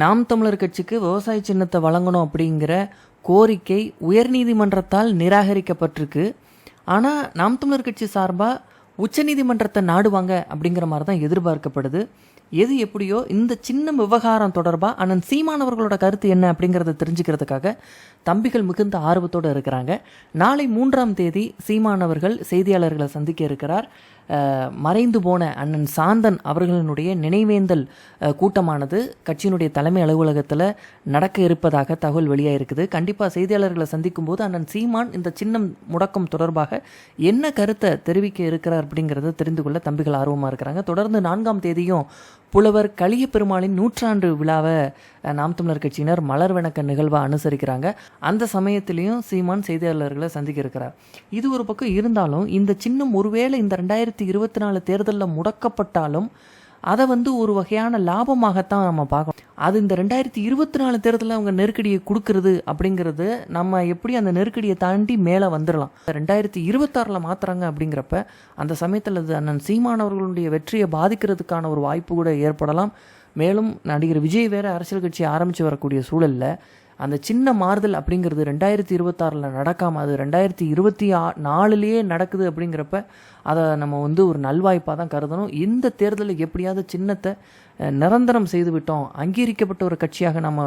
நாம் தமிழர் கட்சிக்கு விவசாய சின்னத்தை வழங்கணும் அப்படிங்கிற கோரிக்கை உயர்நீதிமன்றத்தால் நிராகரிக்கப்பட்டிருக்கு. ஆனால் நாம் தமிழர் கட்சி சார்பாக உச்சநீதிமன்றத்தை நாடுவாங்க அப்படிங்கிற மாதிரி தான் எதிர்பார்க்கப்படுது. எது எப்படியோ இந்த சின்ன விவகாரம் தொடர்பாக அண்ணன் சீமானவர்களோட கருத்து என்ன அப்படிங்கிறத தெரிஞ்சுக்கிறதுக்காக தம்பிகள் மிகுந்த ஆர்வத்தோடு இருக்கிறாங்க. நாளை மூன்றாம் தேதி சீமானவர்கள் செய்தியாளர்களை சந்திக்க இருக்கிறார். மறைந்து போன அண்ணன் சாந்தன் அவர்களினுடைய நினைவேந்தல் கூட்டமானது கட்சியினுடைய தலைமை அலுவலகத்தில் நடக்க இருப்பதாக தகவல் வெளியாக இருக்குது கண்டிப்பாக செய்தியாளர்களை சந்திக்கும் போது அண்ணன் சீமான் இந்த சின்னம் முடக்கம் தொடர்பாக என்ன கருத்தை தெரிவிக்க இருக்கிறார் அப்படிங்கிறத தெரிந்து கொள்ள தம்பிகள் ஆர்வமாக இருக்கிறாங்க. தொடர்ந்து நான்காம் தேதியும் புலவர் கலிய பெருமாளின் நூற்றாண்டு விழாவை அஹ், நாம் தமிழர் கட்சியினர் மலர் வணக்க நிகழ்வை அனுசரிக்கிறாங்க. அந்த சமயத்திலையும் சீமான் செய்தியாளர்களை சந்திக்க இருக்கிறார் இது ஒரு பக்கம் இருந்தாலும் இந்த சின்னம் ஒருவேளை இந்த ரெண்டாயிரத்தி இருபத்தி நாலு தேர்தலில் முடக்கப்பட்டாலும் அதை வந்து ஒரு வகையான லாபமாகத்தான் நம்ம பார்க்கணும். அது இந்த ரெண்டாயிரத்தி இருபத்தி நாலு தேர்தலில் அவங்க நெருக்கடியை கொடுக்கறது அப்படிங்கிறது நம்ம எப்படி அந்த நெருக்கடியை தாண்டி மேலே வந்துடலாம்? ரெண்டாயிரத்தி இருபத்தாறில் மாத்துறாங்க அப்படிங்கிறப்ப அந்த சமயத்தில் அது அண்ணன் சீமானவர்களுடைய வெற்றியை பாதிக்கிறதுக்கான ஒரு வாய்ப்பு கூட ஏற்படலாம். மேலும் நடிகர் விஜய் வேற அரசியல் கட்சி ஆரம்பித்து வரக்கூடிய சூழலில் அந்த சின்ன மாறுதல் அப்படிங்கிறது ரெண்டாயிரத்தி இருபத்தாறில் நடக்காமல் அது ரெண்டாயிரத்தி இருபத்தி ஆ நாலுலேயே நடக்குது அப்படிங்கிறப்ப அதை நம்ம வந்து ஒரு நல்வாய்ப்பாக தான் கருதணும். இந்த தேர்தலில் எப்படியாவது சின்னத்தை நிரந்தரம் செய்து விட்டோம் அங்கீகரிக்கப்பட்ட ஒரு கட்சியாக நம்ம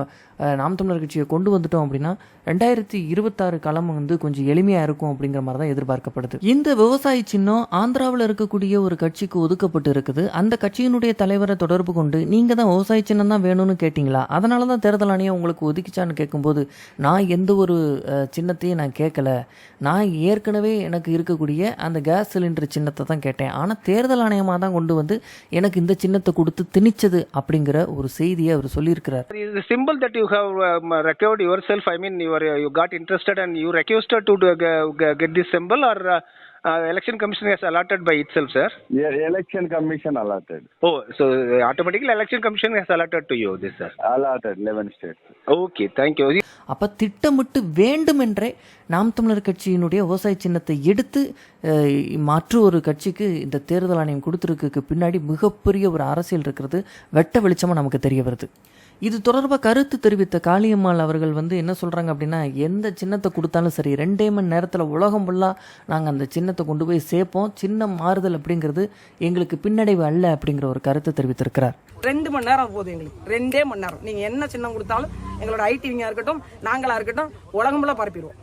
நாம் தமிழர் கட்சியை கொண்டு வந்துட்டோம் அப்படின்னா ரெண்டாயிரத்தி இருபத்தாறு களம் வந்து கொஞ்சம் எளிமையாக இருக்கும் அப்படிங்கிற மாதிரி தான் எதிர்பார்க்கப்படுது. இந்த விவசாய சின்னம் ஆந்திராவில் இருக்கக்கூடிய ஒரு கட்சிக்கு ஒதுக்கப்பட்டு இருக்குது. அந்த கட்சியினுடைய தலைவரை தொடர்பு கொண்டு நீங்கள் தான் விவசாய சின்னம் தான் வேணும்னு கேட்டிங்களா? அதனால தான் தேர்தல் ஆணையம் உங்களுக்கு ஒதுக்கிச்சான்னு கேட்கும்போது நான் எந்த ஒரு சின்னத்தையும் நான் கேட்கல நான் ஏற்கனவே எனக்கு இருக்கக்கூடிய அந்த கேஸ் சிலிண்டர் சின்னத்தை தான் கேட்டேன் ஆனால் தேர்தல் ஆணையமாக தான் கொண்டு வந்து எனக்கு இந்த சின்னத்தை கொடுத்து திணிச்சது அப்படிங்கிற ஒரு செய்தியை அவர் சொல்லியிருக்கிறார் இது simple that you have recovered yourself I mean your you got interested and you requested to get this simple or uh, uh, has allotted by itself, sir? Yeah, election commission allotted. Oh, so uh, automatically election commission has allotted to you this, sir. Allotted 11 states. Okay, thank you. அப்போ திட்டமிட்டு வேண்டுமென்றே நாம் தமிழர் கட்சியினுடைய விவசாய சின்னத்தை எடுத்து மற்ற ஒரு கட்சிக்கு இந்த தேர்தல் ஆணையம் கொடுத்துருக்குக்கு பின்னாடி மிகப்பெரிய ஒரு அரசியல் இருக்கிறது வெட்ட வெளிச்சமாக நமக்கு தெரிய வருது இது தொடர்பாக கருத்து தெரிவித்த காளியம்மாள் அவர்கள் வந்து என்ன சொல்கிறாங்க அப்படின்னா எந்த சின்னத்தை கொடுத்தாலும் சரி ரெண்டே மணி நேரத்தில் உலகம் ஃபுல்லாக நாங்கள் அந்த சின்னத்தை கொண்டு போய் சேர்ப்போம். சின்ன மாறுதல் அப்படிங்கிறது எங்களுக்கு பின்னடைவு அல்ல அப்படிங்கிற ஒரு கருத்தை தெரிவித்திருக்கிறார். ரெண்டு மணி நேரம் போதும் எங்களுக்கு. ரெண்டே மணி நேரம். நீங்க என்ன சின்னம் கொடுத்தாலும் எங்களோட ஐடிவிங்க இருக்கட்டும் நாங்களா இருக்கட்டும் உலகம் ஃபுல்லா பரப்பிடுவோம்.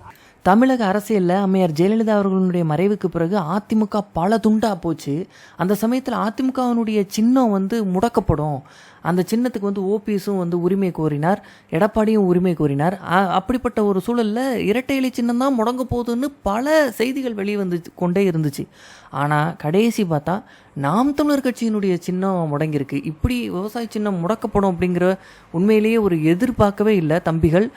தமிழக அரசியலில் அம்மையார் ஜெயலலிதா அவர்களுடைய மறைவுக்கு பிறகு அதிமுக பல துண்டா போச்சு. அந்த சமயத்தில் அதிமுகவினுடைய சின்னம் வந்து முடக்கப்படும். அந்த சின்னத்துக்கு வந்து ஓபிஎஸும் வந்து உரிமை கோரினார் எடப்பாடியும் உரிமை கோரினார். அப்படிப்பட்ட ஒரு சூழலில் இரட்டை இலை சின்னம் தான் முடங்க போகுதுன்னு பல செய்திகள் வெளியே வந்து கொண்டே இருந்துச்சு. ஆனால் கடைசி பார்த்தா நாம் தமிழர் கட்சியினுடைய சின்னம் முடங்கியிருக்கு. இப்படி விவசாய சின்னம் முடக்கப்படும் அப்படிங்கிற உண்மையிலேயே ஒரு எதிர்பார்க்கவே இல்லை தம்பிகள்.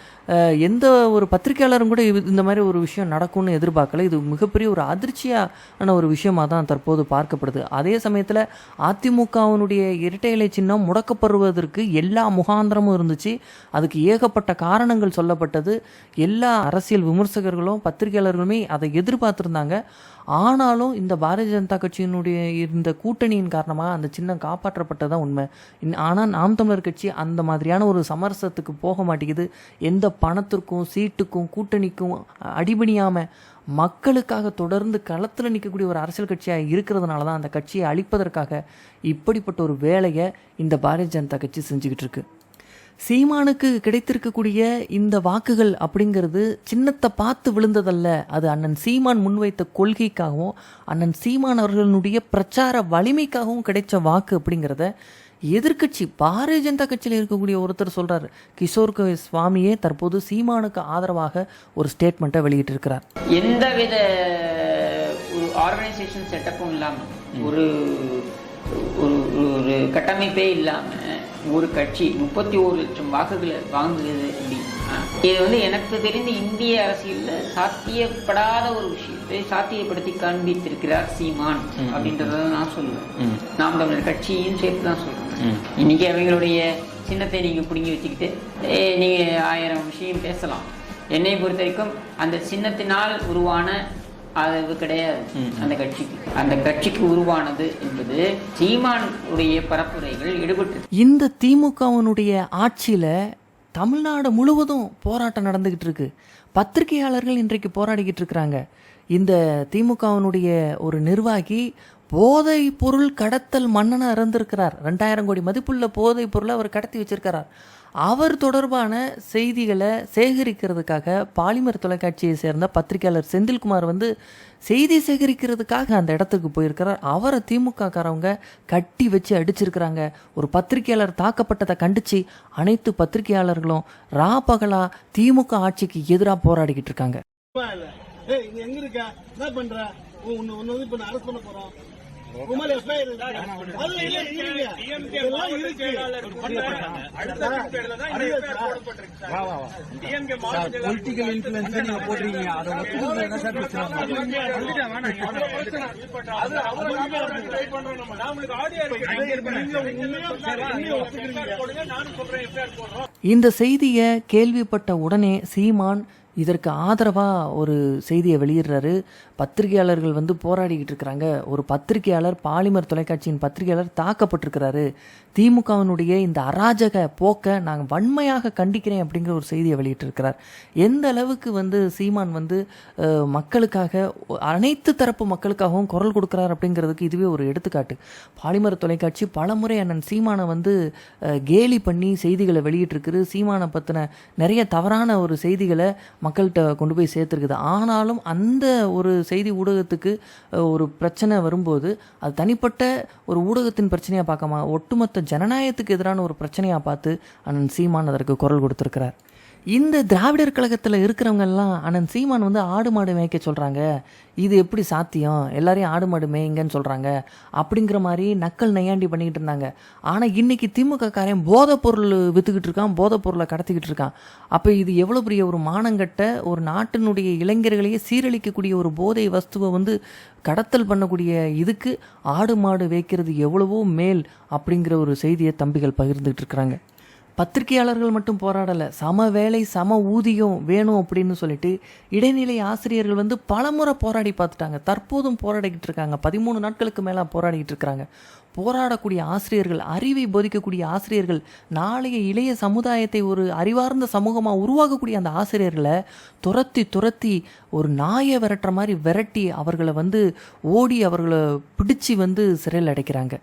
எந்த ஒரு பத்திரிகையாளரும் கூட இது- இந்த மாதிரி ஒரு விஷயம் நடக்கும்னு எதிர்பார்க்கல. இது மிகப்பெரிய ஒரு அதிர்ச்சியான ஒரு விஷயமா தான் தற்போது பார்க்கப்படுது. அதே சமயத்தில் அதிமுகவினுடைய இரட்டை இலை சின்னம் முடக்கப்படுவதற்கு எல்லா முகாந்திரமும் இருந்துச்சு. அதுக்கு ஏகப்பட்ட காரணங்கள் சொல்லப்பட்டது. எல்லா அரசியல் விமர்சகர்களும் பத்திரிகையாளர்களுமே அதை எதிர்பார்த்துருந்தாங்க. ஆனாலும் இந்த பாரதிய ஜனதா கட்சியினுடைய இந்த கூட்டணியின் காரணமாக அந்த சின்னம் காப்பாற்றப்பட்டதான் உண்மை. ஆனால் நாம் தமிழர் கட்சி அந்த மாதிரியான ஒரு சமரசத்துக்கு போக மாட்டேங்குது. எந்த பணத்திற்கும் சீட்டுக்கும் கூட்டணிக்கும் அடிபணியாமல் மக்களுக்காக தொடர்ந்து களத்தில் நிற்கக்கூடிய ஒரு அரசியல் கட்சியாக இருக்கிறதுனால தான் அந்த கட்சியை அழிப்பதற்காக இப்படிப்பட்ட ஒரு வேலையை இந்த பாரதிய ஜனதா கட்சி செஞ்சுக்கிட்டு இருக்கு. சீமானுக்கு கிடைத்திருக்கக்கூடிய இந்த வாக்குகள் அப்படிங்கிறது சின்னத்தை பார்த்து விழுந்ததல்ல. அது அண்ணன் சீமான் முன்வைத்த கொள்கைக்காகவும் அண்ணன் சீமான் அவர்களுடைய பிரச்சார வலிமைக்காகவும் கிடைச்ச வாக்கு அப்படிங்கிறத எதிர்க்கட்சி பாரதிய ஜனதா கட்சியில் இருக்கக்கூடிய ஒருத்தர் சொல்றார் கிஷோர் சுவாமியே தற்போது சீமானுக்கு ஆதரவாக ஒரு ஸ்டேட்மெண்ட்டை வெளியிட்டிருக்கிறார். எந்தவித ஒரு ஆர்கனைசேஷன் செட்டப்பும் இல்லாமல் ஒரு ஒரு ஒரு கட்டமைப்பே இல்லாமல் ஒரு கட்சி முப்பத்தி ஒரு லட்சம் வாக்குகளை வாங்குகிறது அப்படின்னா இது வந்து எனக்கு தெரிந்து இந்திய அரசியலில் சாத்தியப்படாத ஒரு விஷயத்தை சாத்தியப்படுத்தி காண்பித்திருக்கிறார் சீமான் அப்படின்றத நான் சொல்லுவேன். நாம் தமிழர் கட்சியும் சேர்த்து தான் சொல்றேன் இன்னைக்கு அவங்களுடைய சின்னத்தை நீங்க பிடுங்கி வச்சுக்கிட்டு ஏ, நீங்க ஆயிரம் விஷயம் பேசலாம். என்னை பொறுத்த வரைக்கும் அந்த சின்னத்தினால் உருவான அது கிடையாது. அந்த கட்சிக்கு. அந்த கட்சிக்கு உருவானது என்பது சீமானுடைய பரப்புரைகள் ஈடுபட்டு இந்த திமுகவினுடைய ஆட்சியில தமிழ்நாடு முழுவதும் போராட்டம் நடந்துகிட்டு இருக்கு. பத்திரிகையாளர்கள் இன்றைக்கு போராடிக்கிட்டு இருக்கிறாங்க. இந்த திமுகவினுடைய ஒரு நிர்வாகி போதை பொருள் கடத்தல் மன்னனாக இருந்திருக்கிறார் ரெண்டாயிரம் கோடி மதிப்புள்ள போதை பொருளை அவர் கடத்தி வச்சிருக்கிறார். அவர் தொடர்பான செய்திகளை சேகரிக்கிறதுக்காக பாலிமர் தொலைக்காட்சியை சேர்ந்த பத்திரிகையாளர் செந்தில்குமார் வந்து செய்தி சேகரிக்கிறதுக்காக அந்த இடத்துக்கு போயிருக்கிறார். அவரை திமுக காரவங்க கட்டி வச்சு அடிச்சிருக்கிறாங்க. ஒரு பத்திரிகையாளர் தாக்கப்பட்டதை கண்டிச்சு அனைத்து பத்திரிகையாளர்களும் ரா பகலா திமுக ஆட்சிக்கு எதிராக போராடிக்கிட்டு இருக்காங்க. ஏய் எங்க இருக்க என்ன பண்ற உன்னை உன்னை வந்து இப்ப அரெஸ்ட் பண்ண போறோம் பொலிட்டிக்கல் இன்ஃபுளுன்ஸ் நீங்க போடுறீங்க அதை ஒத்துக்கிறது என்ன சார் பிரச்சனை இந்த செய்தியை கேள்விப்பட்ட உடனே சீமான் இதற்கு ஆதரவாக ஒரு செய்தியை வெளியிடுறாரு. பத்திரிகையாளர்கள் வந்து போராடிக்கிட்டு இருக்கிறாங்க. ஒரு பத்திரிகையாளர் பாலிமர் தொலைக்காட்சியின் பத்திரிகையாளர் தாக்கப்பட்டிருக்கிறாரு. திமுகவினுடைய இந்த அராஜக போக்கை நாங்கள் வன்மையாக கண்டிக்கிறேன் அப்படிங்கிற ஒரு செய்தியை வெளியிட்டிருக்கிறார். எந்த அளவுக்கு வந்து சீமான் வந்து மக்களுக்காக அனைத்து தரப்பு மக்களுக்காகவும் குரல் கொடுக்குறார் அப்படிங்கிறதுக்கு இதுவே ஒரு எடுத்துக்காட்டு. பாலிமர் தொலைக்காட்சி பலமுறை அண்ணன் சீமானை வந்து கேலி பண்ணி செய்திகளை வெளியிட்டிருக்குது. சீமானை பற்றின நிறைய தவறான ஒரு செய்திகளை மக்கள்கிட்ட கொண்டு போய் சேர்த்துருக்குது. ஆனாலும் அந்த ஒரு செய்தி ஊடகத்துக்கு ஒரு பிரச்சனை வரும்போது அது தனிப்பட்ட ஒரு ஊடகத்தின் பிரச்சனையாக பார்க்காம ஒட்டுமொத்த ஜனநாயகத்துக்கு எதிரான ஒரு பிரச்சனையாக பார்த்து அண்ணன் சீமான் அதற்கு குரல் கொடுத்துருக்கிறார். இந்த திராவிடர் கழகத்தில் இருக்கிறவங்கெல்லாம் அண்ணன் சீமான் வந்து ஆடு மாடு மேய்க்க சொல்கிறாங்க இது எப்படி சாத்தியம்? எல்லாரையும் ஆடு மாடு மேய்ங்கன்னு சொல்கிறாங்க அப்படிங்கிற மாதிரி நக்கல் நையாண்டி பண்ணிக்கிட்டு இருந்தாங்க. ஆனால் இன்றைக்கி திமுக காரையும் போதைப் பொருள் விற்றுக்கிட்டு இருக்கான் போதைப் பொருளை கடத்திக்கிட்டு இருக்கான். அப்போ இது எவ்வளோ பெரிய ஒரு மானங்கட்ட ஒரு நாட்டினுடைய இளைஞர்களையே சீரழிக்கக்கூடிய ஒரு போதை வஸ்துவை வந்து கடத்தல் பண்ணக்கூடிய இதுக்கு ஆடு மாடு வைக்கிறது எவ்வளவோ மேல் அப்படிங்கிற ஒரு செய்தியை தம்பிகள் பகிர்ந்துகிட்டு இருக்கிறாங்க. பத்திரிகையாளர்கள் மட்டும் போராடலை. சம வேலை சம ஊதியம் வேணும் அப்படின்னு சொல்லிட்டு இடைநிலை ஆசிரியர்கள் வந்து பலமுறை போராடி பார்த்துட்டாங்க. தற்போதும் போராடிக்கிட்டு இருக்காங்க. பதிமூணு நாட்களுக்கு மேலே போராடிக்கிட்டு இருக்கிறாங்க போராடக்கூடிய ஆசிரியர்கள் அறிவை போதிக்கக்கூடிய ஆசிரியர்கள் நாளைய இளைய சமுதாயத்தை ஒரு அறிவார்ந்த சமூகமாக உருவாக்கக்கூடிய அந்த ஆசிரியர்களை துரத்தி துரத்தி ஒரு நாயை விரட்டுற மாதிரி விரட்டி அவர்களை வந்து ஓடி அவர்களை பிடிச்சி வந்து சிறையில் அடைக்கிறாங்க.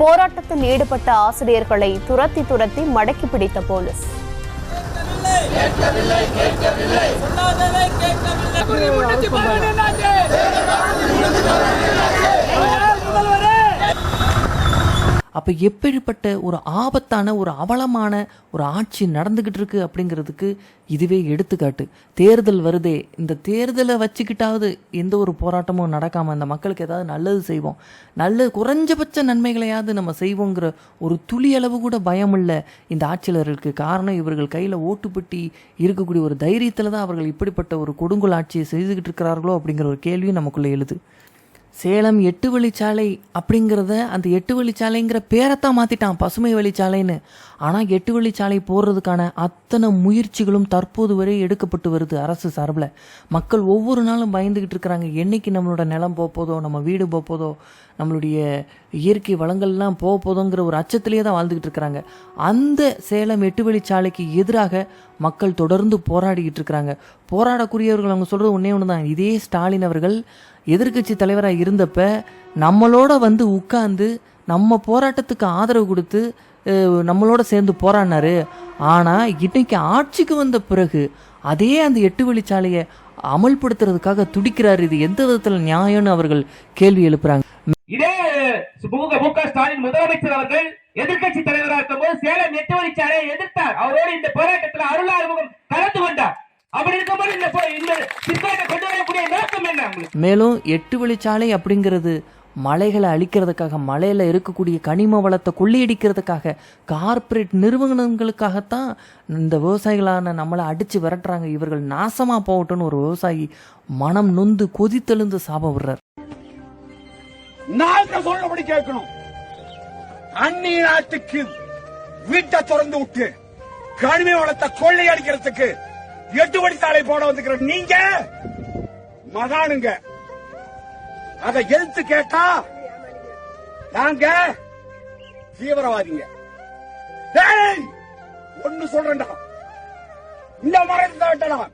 போராட்டத்தில் ஈடுபட்ட ஆசிரியர்களை துரத்தி துரத்தி மடக்கி பிடித்த போலீஸ். அப்போ எப்படிப்பட்ட ஒரு ஆபத்தான ஒரு அவலமான ஒரு ஆட்சி நடந்துக்கிட்டு இருக்கு அப்படிங்கிறதுக்கு இதுவே எடுத்துக்காட்டு. தேர்தல் வருதே இந்த தேர்தலை வச்சுக்கிட்டாவது எந்த ஒரு போராட்டமும் நடக்காமல் இந்த மக்களுக்கு ஏதாவது நல்லது செய்வோம். நல்ல குறைஞ்சபட்ச நன்மைகளையாவது நம்ம செய்வோங்கிற ஒரு துளி அளவு கூட பயம் இல்லை இந்த ஆட்சியாளர்களுக்கு காரணம் இவர்கள் கையில் ஓட்டுப்பட்டி இருக்கக்கூடிய ஒரு தைரியத்தில் தான் அவர்கள் இப்படிப்பட்ட ஒரு கொடுங்கோல் ஆட்சியை செய்துக்கிட்டு இருக்கிறார்களோ அப்படிங்கிற ஒரு கேள்வியும் நமக்குள்ளே எழுது. சேலம் எட்டு வழிச்சாலை அப்படிங்கிறத அந்த எட்டு வழிச்சாலைங்கிற பேரைத்தான் மாற்றிட்டான் பசுமை வழிச்சாலைன்னு. ஆனால் எட்டு வழிச்சாலை போடுறதுக்கான அத்தனை முயற்சிகளும் தற்போது வரை எடுக்கப்பட்டு வருது அரசு சார்பில். மக்கள் ஒவ்வொரு நாளும் பயந்துக்கிட்டு இருக்கிறாங்க. என்னைக்கு நம்மளோட நிலம் போக போதோ நம்ம வீடு போதோ நம்மளுடைய இயற்கை வளங்கள்லாம் போக போதோங்கிற ஒரு அச்சத்திலேயே தான் வாழ்ந்துக்கிட்டு இருக்கிறாங்க. அந்த சேலம் எட்டு வழிச்சாலைக்கு எதிராக மக்கள் தொடர்ந்து போராடிக்கிட்டு இருக்கிறாங்க. போராடக்கூடியவர்கள் அவங்க சொல்கிறது ஒன்றே ஒன்று தான் இதே ஸ்டாலின் அவர்கள் எதிர்க்கட்சி தலைவராக இருந்தப்ப நம்மளோட வந்து உட்கார்ந்து நம்ம போராட்டத்துக்கு ஆதரவு கொடுத்து நம்மளோட சேர்ந்து போராடினாரு. ஆனால் இன்னைக்கு ஆட்சிக்கு வந்த பிறகு அதே அந்த எட்டு வழிச்சாலையை அமல்படுத்துறதுக்காக துடிக்கிறாரு. இது எந்த விதத்தில் நியாயம்னு அவர்கள் கேள்வி எழுப்புறாங்க. இதே மு க- மு க ஸ்டாலின் முதலமைச்சர் அவர்கள் எதிர்க்கட்சி தலைவராக இருக்கும்போது சேலம் எட்டு வழிச்சாலையை எதிர்த்தார். அவரோடு இந்த போராட்டத்தில் அருள் கலந்து கொண்டார். மேலும் எட்டு வழிச்சாலை அப்படிங்கிறது மலைகளை அழிக்கிறதுக்காக மலையில் இருக்கக்கூடிய கனிம வளத்தை கொள்ளையடிக்கிறதுக்காக கார்ப்பரேட் நிறுவனங்களுக்காகத்தான் இந்த விவசாயிகளான நம்மளை அடித்து விரட்டுறாங்க. இவர்கள் நாசமாக போகட்டும்னு ஒரு விவசாயி மனம் நொந்து கொதித்தெழுந்து சாபம் விடுறார். நாங்க சொல்லபடி கேட்கணும். அந்நிய நாட்டுக்கு வீட்டை திறந்து விட்டு கனிம வளத்தை கொள்ளையடிக்கிறதுக்கு எட்டு வழி சாலை போட வந்துக்கிற நீங்க மகானுங்க. அதை எழுத்து கேட்டா நாங்க தீவிரவாதிங்க. ஒண்ணு சொல்றா இந்த மரத்தை வெட்டலாம்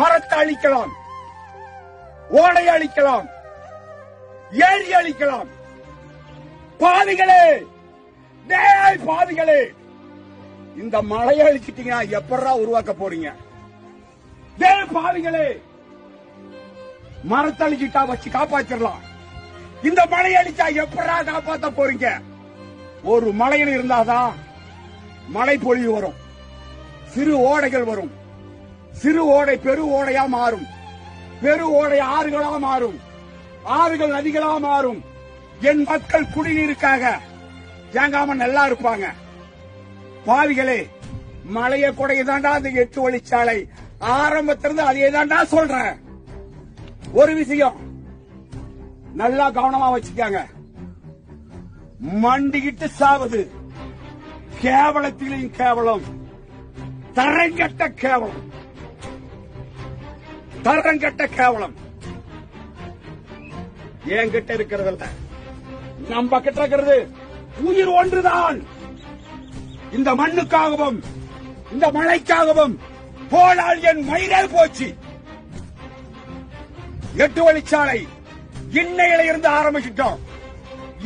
மரத்தை அழிக்கலாம். ஓடை அழிக்கலாம். ஏரி அழிக்கலாம். பாவிகளே டேய் பாவிகளே. இந்த மலையை அழிச்சிட்டீங்கன்னா எப்படா உருவாக்க போறீங்க? டேய் பாவிகளே மரத்தளிச்சிட்டா வச்சு காப்பாத்திரலாம். இந்த மழை அடிச்சா எப்படா காப்பாத்த போறீங்க? ஒரு மலையில் இருந்தாதான் மழை பொழிவு வரும். சிறு ஓடைகள் வரும். சிறு ஓடை பெரு ஓடையா மாறும். பெரு ஓடை ஆறுகளா மாறும். ஆறுகள் நதிகளா மாறும். என் மக்கள் குடிநீருக்காக தேங்காம நல்லா இருப்பாங்க. பாவிகளே மலைய கொடையதாண்டா அந்த எட்டு வழிச்சாலை ஆரம்பத்திலிருந்து அதே தாண்டா சொல்றேன். ஒரு விஷயம் நல்லா கவனமா வச்சுக்காங்க. மண்டிக்கிட்டு சாவது. கேவலத்திலையும் கேவலம். தரங்கட்ட கேவலம். தரங்கட்ட கேவலம். என்கிட்ட இருக்கிறதில்ல. நம்ம கிட்ட இருக்கிறது உயிர் ஒன்றுதான். இந்த மண்ணுக்காகவும் இந்த மழைக்காகவும் போனால் என் மயிரே போச்சு. எட்டு வழிச்சாலை. இன்னையில இருந்து ஆரம்பிச்சிட்டோம்.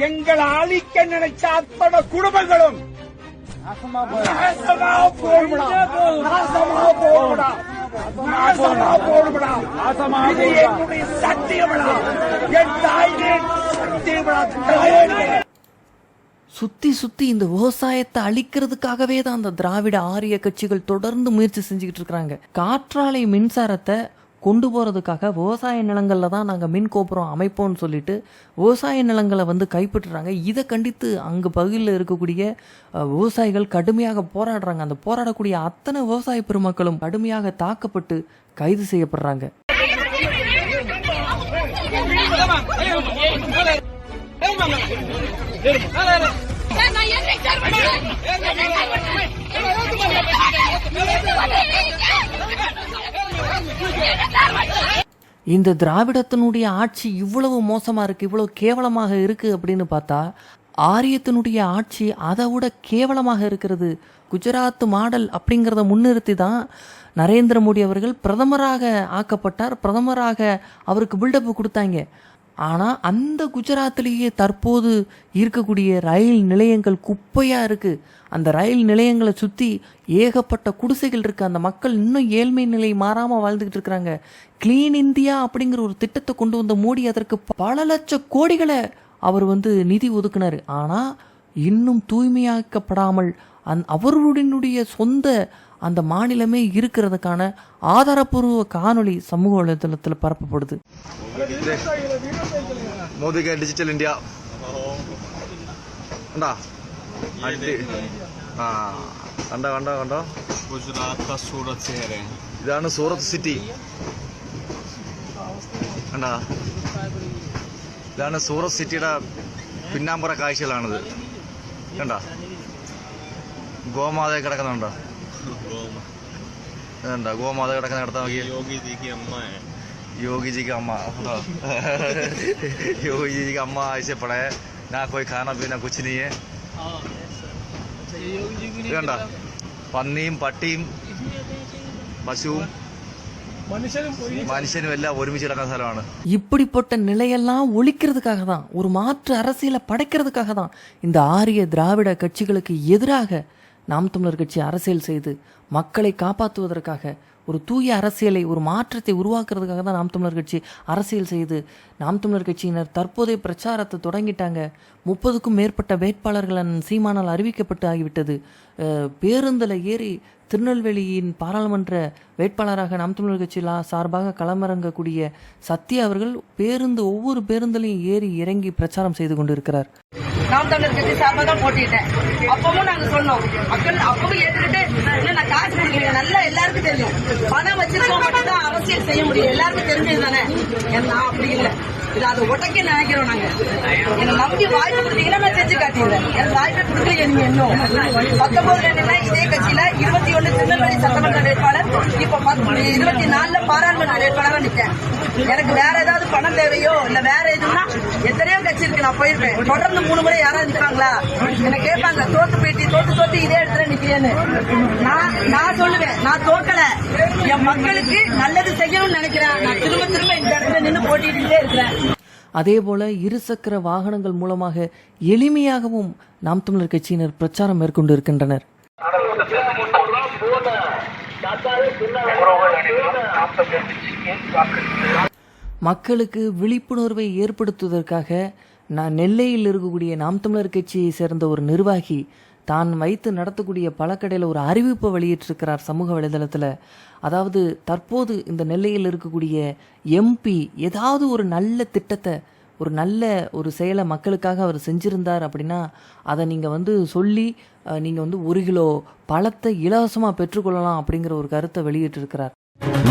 எங்களை அழிக்க நினைச்ச அத்தனை குடும்பங்களும் என்னுடைய சத்தியமடா. என் தாயின் சத்தியமடா. தாயே சுத்தி சுத்தி இந்த விவசாயத்தை அழிக்கிறதுக்காகவே தான் அந்த திராவிட ஆரிய கட்சிகள் தொடர்ந்து முயற்சி செஞ்சுக்கிட்டு இருக்கிறாங்க. காற்றாலை மின்சாரத்தை கொண்டு போகிறதுக்காக விவசாய நிலங்களில் தான் நாங்கள் மின் கோபுரம் அமைப்போம்னு சொல்லிட்டு விவசாய நிலங்களை வந்து கைப்பற்றுறாங்க. இதை கண்டித்து அங்கு பகுதியில் இருக்கக்கூடிய விவசாயிகள் கடுமையாக போராடுறாங்க. அந்த போராடக்கூடிய அத்தனை விவசாய பெருமக்களும் கடுமையாக தாக்கப்பட்டு கைது செய்யப்படுறாங்க. இந்த திராவிடத்தினுடைய ஆட்சி இவ்வளவு மோசமா இருக்கு இவ்வளவு கேவலமாக இருக்கு அப்படின்னு பார்த்தா ஆரியத்தினுடைய ஆட்சி அதை விட கேவலமாக இருக்கிறது. குஜராத் மாடல் அப்படிங்கிறத முன்னிறுத்தி தான் நரேந்திர மோடி அவர்கள் பிரதமராக ஆக்கப்பட்டார் பிரதமராக அவருக்கு பில்டப் கொடுத்தாங்க. ஆனால் அந்த குஜராத்திலேயே தற்போது இருக்கக்கூடிய ரயில் நிலையங்கள் குப்பையாக இருக்குது அந்த ரயில் நிலையங்களை சுற்றி ஏகப்பட்ட குடிசைகள் இருக்குது அந்த மக்கள் இன்னும் ஏழ்மை நிலை மாறாமல் வாழ்ந்துக்கிட்டு இருக்கிறாங்க. கிளீன் இந்தியா அப்படிங்கிற ஒரு திட்டத்தை கொண்டு வந்த மோடி அதற்கு பல லட்ச கோடிகளை அவர் வந்து நிதி ஒதுக்கினார். ஆனால் இன்னும் தூய்மையாக்கப்படாமல் அந் அவர்களுடைய சொந்த அந்த மாநிலமே இருக்கிறதுக்கான ஆதாரப்பூர்வ காணொளி சமூக வலைதளத்தில் பரப்பப்படுது. மோதிகா டிஜிட்டல் இந்தியா അടി ആ കണ്ടോ കണ്ടോ കണ്ടോ? ഗുജറാത്ത് സൂറത്ത് ഇതാണ് സൂറത്ത് സിറ്റി. കണ്ടാ? ഇതാണ് സൂറത്ത് സിറ്റിയുടെ പിന്നാമ്പുറ കാഴ്ചകളാണിത്. കണ്ടാ? ഗോമാതെ കിടക്കുന്നുണ്ടോ? ഇതുണ്ടോ? ഗോമാതെ കിടക്കുന്ന കിടത്താൻ നോക്കിയ. യോഗിജിക്ക് അമ്മ. യോഗിജിക്ക് അമ്മ. ആവശ്യപ്പെടേ. ഞാൻ പോയി കാണാൻ പിന്നെ കൊച്ചിനിയെ. വേണ്ട പന്നിയും പട്ടിയും இப்படிப்பட்ட நிலையெல்லாம் ஒழிக்கிறதுக்காக தான் ஒரு மாற்று அரசியலை படைக்கிறதுக்காக தான் இந்த ஆரிய திராவிட கட்சிகளுக்கு எதிராக நாம் தமிழர் கட்சி அரசியல் செய்து மக்களை காப்பாற்றுவதற்காக ஒரு தூய அரசியலை ஒரு மாற்றத்தை உருவாக்குறதுக்காக தான் நாம் தமிழர் கட்சி அரசியல் செய்து நாம் தமிழர் கட்சியினர் தற்போதைய பிரச்சாரத்தை தொடங்கிட்டாங்க. முப்பதுக்கும் மேற்பட்ட வேட்பாளர்கள் சீமானால் அறிவிக்கப்பட்டு ஆகிவிட்டது. பேருந்தில் ஏறி திருநெல்வேலியின் பாராளுமன்ற வேட்பாளராக நாம் தமிழர் கட்சியில் சார்பாக களமிறங்கக்கூடிய சத்யா அவர்கள் பேருந்து ஒவ்வொரு பேருந்துலையும் ஏறி இறங்கி பிரச்சாரம் செய்து கொண்டிருக்கிறார். நாம் தமிழர் கட்சி சார்பாக தான் போட்டிட்டேன் அப்பவும் நாங்க சொன்னோம். மக்கள் அப்பவும் ஏற்றுக்கிட்டு இல்ல நான் காசு கொடுக்கல நல்லா எல்லாருக்கும் தெரியும். பணம் வச்சிருக்கோம் மட்டும் தான் அரசியல் செய்ய முடியும். எல்லாருக்கும் தெரிஞ்சது தானே? நான் அப்படி இல்லை. இது அதை உடைக்க நினைக்கிறோம் நாங்க. என்ன நம்பி வாய்ப்பு கொடுத்தீங்கன்னா நான் செஞ்சு காட்டிடுறேன் எனக்கு வாய்ப்பு கொடுக்கல நீங்க இன்னும். பத்தொன்பது ரெண்டுல இதே கட்சியில இருபத்தி ஒண்ணு திருநெல்வேலி சட்டமன்ற வேட்பாளர் இப்ப பத்து- இருபத்தி நாலுல பாராளுமன்ற வேட்பாளராக நிக்கேன். எனக்கு வேற ஏதாவது பணம் தேவையோ இல்ல வேற எதுனா நான் போயிருப்பேன். தொடர்ந்து மூணு முறை யாராவது நிற்பாங்களா என்ன கேட்பாங்க தோத்து போயிட்டு தோத்து தோத்து இதே இடத்துல நிற்கிறேன்னு நான் நான் சொல்லுவேன் நான் தோக்கல. என் மக்களுக்கு நல்லது செய்யணும்னு நினைக்கிறேன். நான் திரும்ப திரும்ப இந்த இடத்துல நின்று போட்டிட்டே இருக்கிறேன். அதேபோல இருசக்கர வாகனங்கள் மூலமாக எளிமையாகவும் நாம் தமிழர் கட்சியினர் பிரச்சாரம் மேற்கொண்டு இருக்கின்றனர் மக்களுக்கு விழிப்புணர்வை ஏற்படுத்துவதற்காக நான் நெல்லையில் இருக்கக்கூடிய நாம் தமிழர் கட்சியை சேர்ந்த ஒரு நிர்வாகி தான் வைத்து நடத்தக்கூடிய பழக்கடையில் ஒரு அறிவிப்பை வெளியிட்டிருக்கிறார் சமூக வலைதளத்தில். அதாவது தற்போது இந்த நெல்லையில் இருக்கக்கூடிய எம்பி ஏதாவது ஒரு நல்ல திட்டத்தை ஒரு நல்ல ஒரு செயலை மக்களுக்காக அவர் செஞ்சிருந்தார் அப்படின்னா அதை நீங்கள் வந்து சொல்லி நீங்கள் வந்து ஒரு கிலோ பழத்தை இலவசமாக பெற்றுக்கொள்ளலாம் அப்படிங்கிற ஒரு கருத்தை வெளியிட்டிருக்கிறார்.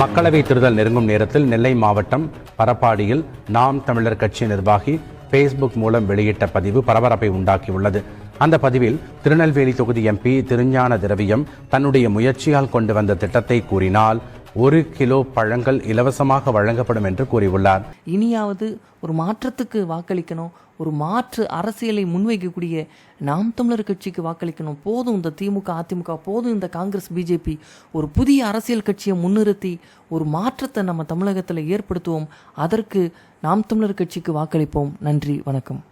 மக்களவை தேர்தல் நெருங்கும் நேரத்தில் நெல்லை மாவட்டம் பரப்பாடியில் நாம் தமிழர் கட்சி நிர்வாகி ஃபேஸ்புக் மூலம் வெளியிட்ட பதிவு பரபரப்பை உண்டாக்கியுள்ளது. அந்த பதிவில் திருநெல்வேலி தொகுதி எம்பி திருஞான திரவியம் தன்னுடைய முயற்சியால் கொண்டு வந்த திட்டத்தை கூறினால் ஒரு கிலோ பழங்கள் இலவசமாக வழங்கப்படும் என்று கூறியுள்ளார். இனியாவது ஒரு மாற்றத்துக்கு வாக்களிக்கணும். ஒரு மாற்று அரசியலை முன்வைக்கக்கூடிய நாம் தமிழர் கட்சிக்கு வாக்களிக்கணும். போதும் இந்த திமுக அதிமுக போதும் இந்த காங்கிரஸ் பிஜேபி. ஒரு புதிய அரசியல் கட்சியை முன்னிறுத்தி ஒரு மாற்றத்தை நம்ம தமிழகத்தில் ஏற்படுத்துவோம். அதற்கு நாம் தமிழர் கட்சிக்கு வாக்களிப்போம். நன்றி வணக்கம்.